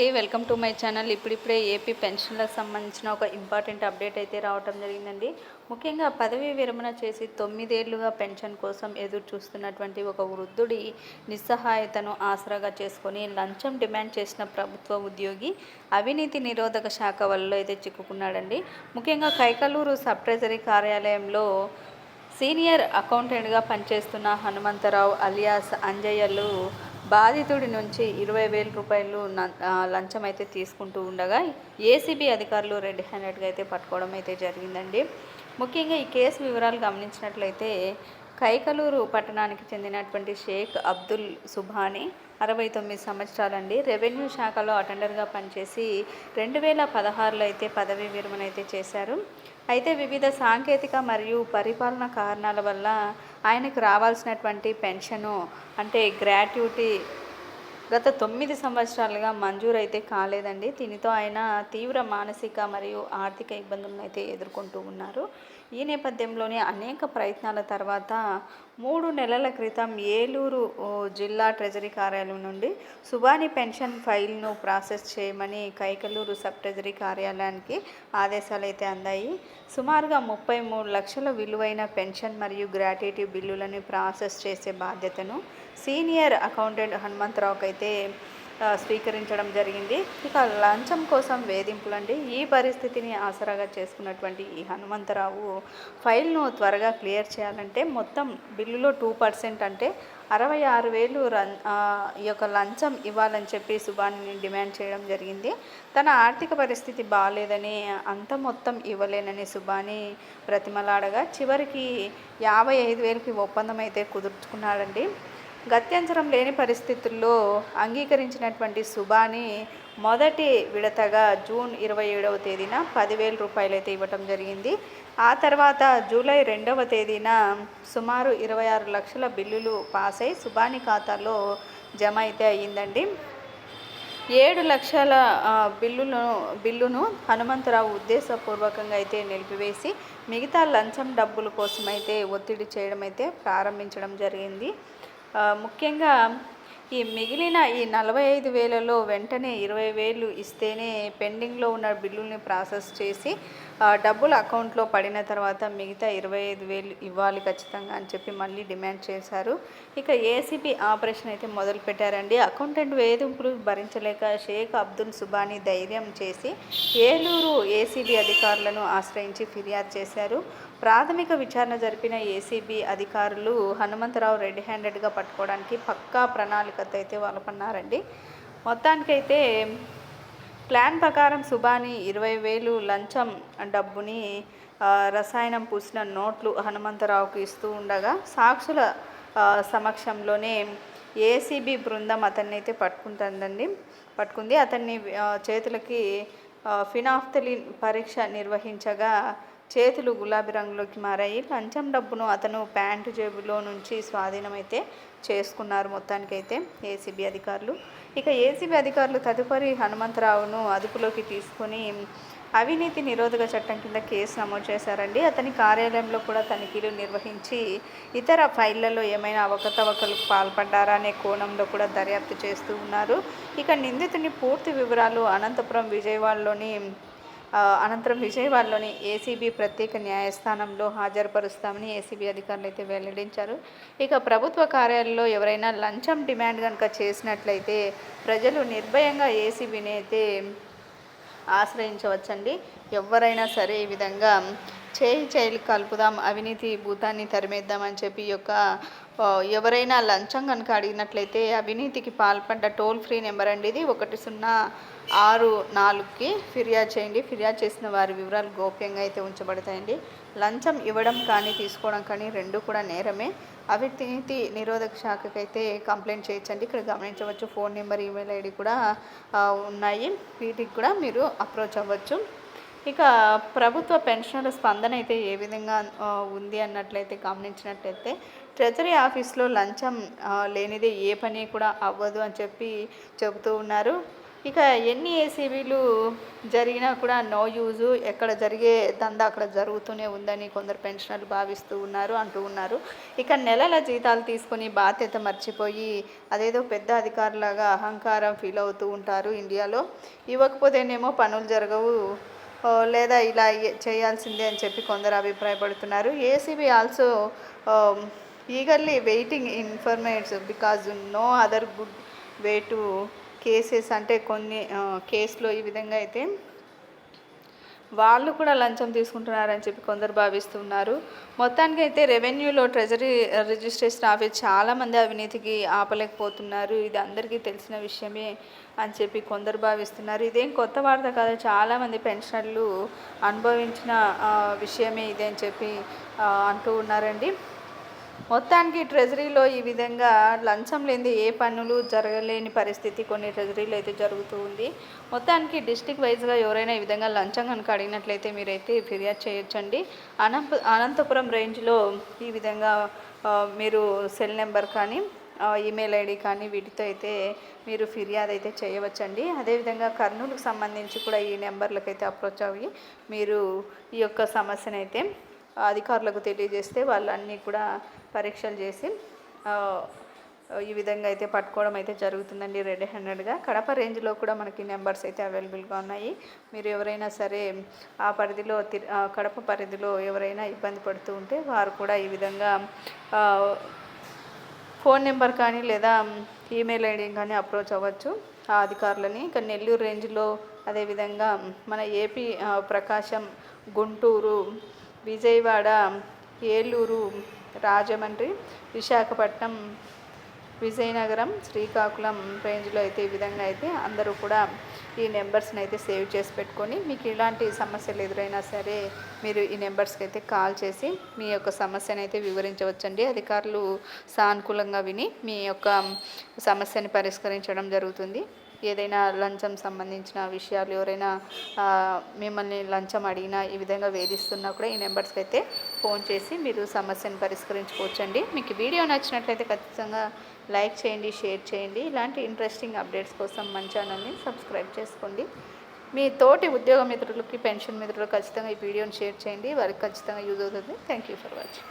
అండి. Welcome to my channel. ఇప్పుడిప్పుడే AP పెన్షన్లకు సంబంధించిన ఒక ఇంపార్టెంట్ అప్డేట్ అయితే రావటం జరిగిందండి. ముఖ్యంగా పదవీ విరమణ చేసి తొమ్మిదేళ్ళుగా పెన్షన్ కోసం ఎదురు చూస్తున్నటువంటి ఒక వృద్ధుడి నిస్సహాయతను ఆసరాగా చేసుకొని లంచం డిమాండ్ చేసిన ప్రభుత్వ ఉద్యోగి అవినీతి నిరోధక శాఖ వల్ల అయితే చిక్కుకున్నాడండి. ముఖ్యంగా కైకలూరు సబ్ ట్రెజరీ కార్యాలయంలో సీనియర్ అకౌంటెంట్గా పనిచేస్తున్న హనుమంతరావు అలియాస్ అంజయ్యలు బాధితుడి నుంచి ఇరవై వేల రూపాయలు లంచం అయితే తీసుకుంటూ ఉండగా ఏసీబీ అధికారులు రెడ్ హ్యాండెడ్గా అయితే పట్టుకోవడం అయితే జరిగిందండి. ముఖ్యంగా ఈ కేసు వివరాలు గమనించినట్లయితే కైకలూరు పట్టణానికి చెందినటువంటి షేక్ అబ్దుల్ సుభాని అరవై తొమ్మిది సంవత్సరాలండి. రెవెన్యూ శాఖలో అటెండర్గా పనిచేసి రెండు వేల పదహారులో అయితే పదవీ విరమణ అయితే చేశారు. అయితే వివిధ సాంకేతిక మరియు పరిపాలన కారణాల వల్ల ఆయనకు రావాల్సినటువంటి పెన్షను అంటే గ్రాట్యుటీ గత తొమ్మిది సంవత్సరాలుగా మంజూరైతే కాలేదండి. దీనితో ఆయన తీవ్ర మానసిక మరియు ఆర్థిక ఇబ్బందులను అయితే ఎదుర్కొంటూ ఉన్నారు. ఈ నేపథ్యంలోనే అనేక ప్రయత్నాల తర్వాత మూడు నెలల క్రితం ఏలూరు జిల్లా ట్రెజరీ కార్యాలయం నుండి సుబాని పెన్షన్ ఫైల్ను ప్రాసెస్ చేయమని కైకలూరు సబ్ ట్రెజరీ కార్యాలయానికి ఆదేశాలు అయితే అందాయి. సుమారుగా ముప్పై మూడు లక్షల విలువైన పెన్షన్ మరియు గ్రాట్యుటీ బిల్లులను ప్రాసెస్ చేసే బాధ్యతను సీనియర్ అకౌంటెంట్ హనుమంతరావుకి అయితే స్వీకరించడం జరిగింది. ఇక లంచం కోసం వేధింపులండి. ఈ పరిస్థితిని ఆసరాగా చేసుకున్నటువంటి ఈ హనుమంతరావు ఫైల్ను త్వరగా క్లియర్ చేయాలంటే మొత్తం బిల్లులో టూ పర్సెంట్ అంటే అరవై ఆరు వేలు రన్ ఈ యొక్క లంచం ఇవ్వాలని చెప్పి సుబానిని డిమాండ్ చేయడం జరిగింది. తన ఆర్థిక పరిస్థితి బాగాలేదని అంత మొత్తం ఇవ్వలేనని సుబాని ప్రతిమలాడగా చివరికి యాభై ఐదు వేలకి ఒప్పందం అయితే కుదుర్చుకున్నాడండి. గత్యంతరం లేని పరిస్థితుల్లో అంగీకరించినటువంటి సుభాని మొదటి విడతగా జూన్ ఇరవై ఏడవ తేదీన పదివేల రూపాయలు అయితే ఇవ్వటం జరిగింది. ఆ తర్వాత జూలై రెండవ తేదీన సుమారు ఇరవై ఆరు లక్షల బిల్లులు పాస్ అయి సుభాని ఖాతాలో జమ అయితే అయ్యిందండి. ఏడు లక్షల బిల్లును బిల్లును హనుమంతరావు ఉద్దేశపూర్వకంగా అయితే నిలిపివేసి మిగతా లంచం డబ్బుల కోసం అయితే ఒత్తిడి చేయడం అయితే ప్రారంభించడం జరిగింది. ముఖ్యంగా ఈ మిగిలిన ఈ నలభై ఐదు వేలలో వెంటనే ఇరవై వేలు ఇస్తేనే పెండింగ్లో ఉన్న బిల్లుల్ని ప్రాసెస్ చేసి డబ్బులు అకౌంట్లో పడిన తర్వాత మిగతా ఇరవై ఐదు వేలు ఇవ్వాలి ఖచ్చితంగా అని చెప్పి మళ్ళీ డిమాండ్ చేశారు. ఇక ఏసీబీ ఆపరేషన్ అయితే మొదలు పెట్టారండి. అకౌంటెంట్ వేధింపులు భరించలేక షేక్ అబ్దుల్ సుబానీ ధైర్యం చేసి ఏలూరు ఏసీబీ అధికారులను ఆశ్రయించి ఫిర్యాదు చేశారు. ప్రాథమిక విచారణ జరిపిన ఏసీబీ అధికారులు హనుమంతరావు రెడ్ హ్యాండెడ్గా పట్టుకోవడానికి పక్కా ప్రణాళిక ప్రణాళికతో అయితే వాళ్ళపన్నారండి. మొత్తానికైతే ప్లాన్ ప్రకారం సుబాని ఇరవై వేలు లంచం డబ్బుని రసాయనం పూసిన నోట్లు హనుమంతరావుకు ఇస్తూ ఉండగా సాక్షుల సమక్షంలోనే ఏసీబీ బృందం అతన్ని అయితే పట్టుకుంటుందండి. పట్టుకుంది. అతన్ని చేతులకి ఫినాఫ్తలిన్ పరీక్ష నిర్వహించగా చేతులు గులాబీ రంగులోకి మారాయి. లంచం డబ్బును అతను ప్యాంటు జేబులో నుంచి స్వాధీనమైతే చేసుకున్నారు మొత్తానికైతే ఏసీబీ అధికారులు. ఇక ఏసీబీ అధికారులు తదుపరి హనుమంతరావును అదుపులోకి తీసుకొని అవినీతి నిరోధక చట్టం కింద కేసు నమోదు చేశారండి. అతని కార్యాలయంలో కూడా తనిఖీలు నిర్వహించి ఇతర ఫైళ్ళలో ఏమైనా అవకతవకలు పాల్పడ్డారా అనే కోణంలో కూడా దర్యాప్తు చేస్తూ ఉన్నారు. ఇక నిందితుని పూర్తి వివరాలు అనంతపురం విజయవాడలోని అనంతరం విజయవాడలోని ఏసీబీ ప్రత్యేక న్యాయస్థానంలో హాజరుపరుస్తామని ఏసీబీ అధికారులు అయితే వెల్లడించారు. ఇక ప్రభుత్వ కార్యాలయంలో ఎవరైనా లంచం డిమాండ్ కనుక చేసినట్లయితే ప్రజలు నిర్భయంగా ఏసీబీని అయితే ఆశ్రయించవచ్చండి. ఎవరైనా సరే ఈ విధంగా చేయి చేయి కలుపుదాం అవినీతి భూతాన్ని తరిమేద్దామని చెప్పి ఈ యొక్క ఎవరైనా లంచం కనుక అడిగినట్లయితే అవినీతికి పాల్పడ్డ టోల్ ఫ్రీ నెంబర్ అండి ఇది. ఒకటి సున్నా ఆరు నాలుగుకి ఫిర్యాదు చేయండి. ఫిర్యాదు చేసిన వారి వివరాలు గోప్యంగా అయితే ఉంచబడతాయండి. లంచం ఇవ్వడం కానీ తీసుకోవడం కానీ రెండు కూడా నేరమే. అవినీతి నిరోధక శాఖకి అయితే కంప్లైంట్ చేయొచ్చండి. ఇక్కడ గమనించవచ్చు ఫోన్ నెంబర్ ఈమెయిల్ ఐడి కూడా ఉన్నాయి. వీటికి కూడా మీరు అప్రోచ్ అవ్వచ్చు. ఇక ప్రభుత్వ పెన్షనర్ల స్పందన అయితే ఏ విధంగా ఉంది అన్నట్లయితే గమనించినట్లయితే ట్రెజరీ ఆఫీస్లో లంచం లేనిదే ఏ పని కూడా అవ్వదు అని చెప్పి చెబుతూ ఉన్నారు. ఇక ఎన్ని ఏసీబీలు జరిగినా కూడా నో యూజు ఎక్కడ జరిగే దందా అక్కడ జరుగుతూనే ఉందని కొందరు పెన్షనర్లు భావిస్తూ ఉన్నారు అంటూ ఉన్నారు. ఇక నెలల జీతాలు తీసుకొని బాధ్యత మర్చిపోయి అదేదో పెద్ద అధికారులాగా అహంకారం ఫీల్ అవుతూ ఉంటారు ఇండియాలో. ఇవ్వకపోతేనేమో పనులు జరగవు లేదా ఇలా చేయాల్సిందే అని చెప్పి కొందరు అభిప్రాయపడుతున్నారు. ACB also eagerly waiting informants because no other good way to cases అంటే కొన్ని కేసులో ఈ విధంగా అయితే వాళ్ళు కూడా లంచం తీసుకుంటున్నారని చెప్పి కొందరు భావిస్తున్నారు. మొత్తానికి అయితే రెవెన్యూలో ట్రెజరీ రిజిస్ట్రేషన్ ఆఫీస్ చాలామంది అవినీతికి ఆపలేకపోతున్నారు. ఇది అందరికీ తెలిసిన విషయమే అని చెప్పి కొందరు భావిస్తున్నారు. ఇదేం కొత్త వార్త కాదు చాలామంది పెన్షనర్లు అనుభవించిన విషయమే ఇదే అని చెప్పి అంటూ ఉన్నారండి. మొత్తానికి ట్రెజరీలో ఈ విధంగా లంచం లేని ఏ పనులు జరగలేని పరిస్థితి కొన్ని ట్రెజరీలో అయితే జరుగుతూ ఉంది. మొత్తానికి డిస్టిక్ వైజ్గా ఎవరైనా ఈ విధంగా లంచం కనుక అడిగినట్లయితే మీరైతే ఫిర్యాదు చేయొచ్చండి. అనంత అనంతపురం రేంజ్లో ఈ విధంగా మీరు సెల్ నెంబర్ కానీ ఈమెయిల్ ఐడి కానీ వీటితో అయితే మీరు ఫిర్యాదు అయితే చేయవచ్చండి. అదేవిధంగా కర్నూలుకు సంబంధించి కూడా ఈ నెంబర్లకు అయితే అప్రోచ్ అయ్యి మీరు ఈ యొక్క సమస్యనైతే అధికారులకు తెలియజేస్తే వాళ్ళు అన్నీ కూడా పరీక్షలు చేసి ఈ విధంగా అయితే పట్టుకోవడం అయితే జరుగుతుందండి రెడ్ హ్యాండెడ్గా. కడప రేంజ్లో కూడా మనకి నెంబర్స్ అయితే అవైలబుల్గా ఉన్నాయి. మీరు ఎవరైనా సరే ఆ పరిధిలో తి- కడప పరిధిలో ఎవరైనా ఇబ్బంది పడుతూ ఉంటే వారు కూడా ఈ విధంగా ఫోన్ నెంబర్ కానీ లేదా ఈమెయిల్ ఐడి కానీ అప్రోచ్ అవ్వచ్చు ఆ అధికారులని. ఇంకా నెల్లూరు రేంజ్లో అదేవిధంగా మన ఏపీ ప్రకాశం గుంటూరు విజయవాడ ఏలూరు రాజమండ్రి విశాఖపట్నం విజయనగరం శ్రీకాకుళం రేంజ్లో అయితే ఈ విధంగా అయితే అందరూ కూడా ఈ నెంబర్స్ని అయితే సేవ్ చేసి పెట్టుకొని మీకు ఇలాంటి సమస్యలు ఎదురైనా సరే మీరు ఈ నెంబర్స్కి అయితే కాల్ చేసి మీ యొక్క సమస్యను అయితే వివరించవచ్చండి. అధికారులు సానుకూలంగా విని మీ యొక్క సమస్యని పరిష్కరించడం జరుగుతుంది. ఏదైనా లంచం సంబంధించిన విషయాలు ఎవరైనా మిమ్మల్ని లంచం అడిగినా ఈ విధంగా వేధిస్తున్నా కూడా ఈ నెంబర్స్కి అయితే ఫోన్ చేసి మీరు సమస్యను పరిష్కరించుకోవచ్చండి. మీకు వీడియో నచ్చినట్లయితే ఖచ్చితంగా లైక్ చేయండి షేర్ చేయండి. ఇలాంటి ఇంట్రెస్టింగ్ అప్డేట్స్ కోసం మన ఛానల్ని సబ్స్క్రైబ్ చేసుకోండి. మీ తోటి ఉద్యోగ మిత్రులకి పెన్షన్ మిత్రులకు ఖచ్చితంగా ఈ వీడియోని షేర్ చేయండి. వారికి ఖచ్చితంగా యూజ్ అవుతుంది. Thank you for watching.